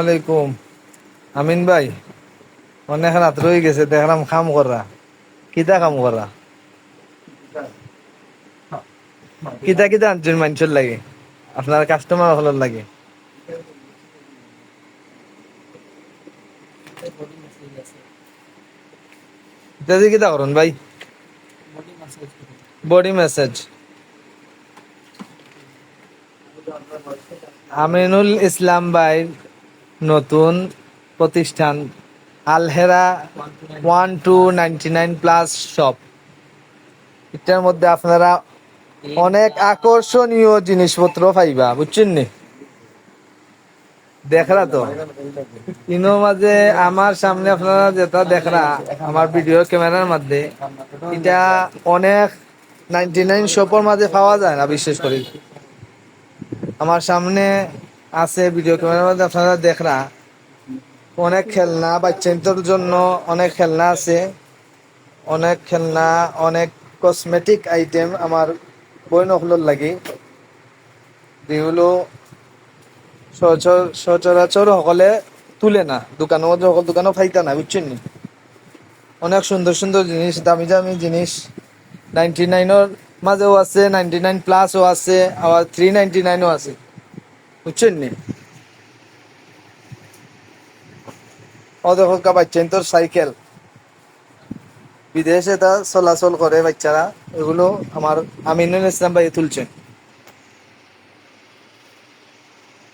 আলাইকুম। আমিন ভাই অনেক রাত রয়ে গেছে, দেখলাম কাম করা। কিতা কাম করা? কিতা কিতা আনছেন মানুষের লাগে? আপনার কাস্টমার হলার লাগে? কিতা করুন ভাই? বডি ম্যাসাজ আমিনুল ইসলাম ভাই নতুন প্রতিষ্ঠান Alhera one two ninety nine plus shop. এটার মধ্যে আপনারা অনেক আকর্ষণীয় জিনিসপত্র পাইবা, বুঝছেন নি? দেখরা তো? ইনো মাঝে আমার সামনে আপনারা যেটা দেখরা আমার ভিডিও ক্যামেরার মধ্যে, এটা অনেক নাইনটি নাইন শপের মাঝে পাওয়া যায় না, বিশেষ করে। আমার সামনে আছে ভিডিও ক্যামেরার মধ্যে, আপনারা দেখরা। অনেক খেলনা, বাচ্চাদের জন্য অনেক খেলনা আছে। অনেক খেলনা, অনেক কসমেটিক আইটেম আমার বই নকলর লাগে। যেগুলো সচর- সচরাচর সকলে তুলে না। মধ্যে সকল দোকানও ফাইতা না, বুঝছেন নি? অনেক সুন্দর সুন্দর জিনিস, দামি দামি জিনিস। নাইনটি নাইনের মাঝেও আছে নাইনটি নাইন প্লাসও আছে, আবার থ্রি নাইনটি নাইনও আছে। বুঝছেন নি ও দেখো বাচ্চেন তোর সাইকেল বিদেশে তা চলাচল করে বাচ্চারা, এগুলো আমার আমিনুল ইসলাম ভাই তুলছেন।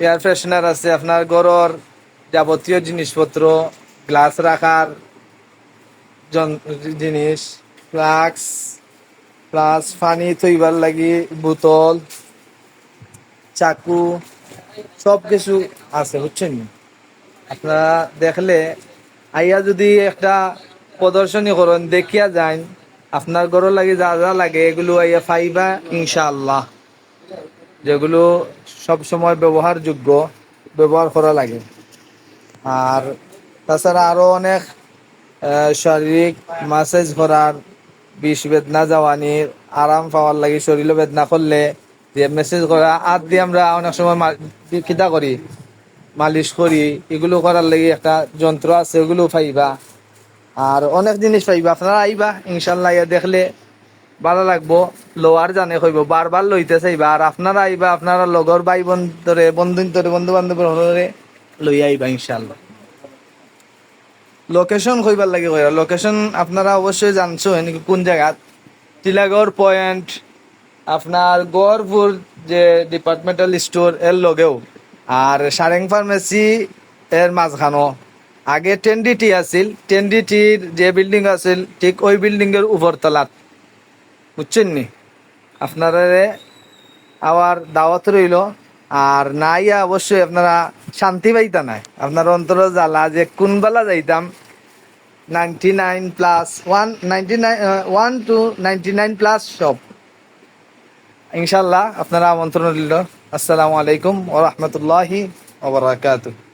এয়ার ফ্রেশনার আছে, আপনার গরর যাবতীয় জিনিসপত্র গ্লাস রাখার জিনিস ফ্লাক্স প্লাস পানি থইবার লাগি বোতল, চাকু সব কিছু আছে, বুঝছেন? আপনারা দেখলে আইয়া যদি একটা প্রদর্শনী করেন, দেখিয়া যান, আপনার ঘরের লাগে যা যা লাগে, এগুলো আইয়া পাইবা ইনশাআল্লাহ। যেগুলো সব সময় ব্যবহারযোগ্য, ব্যবহার করা লাগে। আর তাছাড়া আরও অনেক শারীরিক মাসাজ করার, বিষ বেদনা যাওয়ানির আরাম পাওয়ার লাগে শরীরে বেদনা করলে যে মেসেজ করা, আর দিয়ে আমরা অনেক সময় কিতা করি, মালিশ করি, এগুলো করার লাগে একটা যন্ত্র আছে, ওগুলো পাইবা। আর অনেক জিনিস পাইবা, আপনারা আইবা, ইনশাল্লাহ ইয়া দেখলে ভালো লাগবো। লোয়ার জানে কইব, বারবার লইতে চাইবা, আর আপনারা আইবা, আপনারা লগর ভাই বন্ধুরে বন্ধু বন্ধু বান্ধব লই আইবা, ইনশাল্লাহ। লোকেশন কইবার লাগে কইরা লোকেশন আপনারা অবশ্যই জানছো নাকি কোন জায়গাত টিলাগড় পয়েন্ট আপনার গড়পুর যে ডিপার্টমেন্টাল স্টোর এর লগেও, আর সারেং ফার্মেসি এর মাঝখানো। আগে টেন্ডিটি আছিল টেন্ডিটির যে বিল্ডিং আছিল, ঠিক ওই বিল্ডিং এর উপরতলাত। বুঝছেন নি? আপনারা আবার দাওয়াত রইল, আর নাইয়া অবশ্যই আপনারা শান্তি পাইতা নাই। আপনার অন্তর জ্বালা যে কোন বেলা যাইতাম ninety nine plus one ninety nine one two ninety nine plus সব ইনশাল্লাহ আপনারা আমন্ত্রণ রইল। আসসালামু আলাইকুম ও রহমতুল্লাহি ওবরাকাতুহ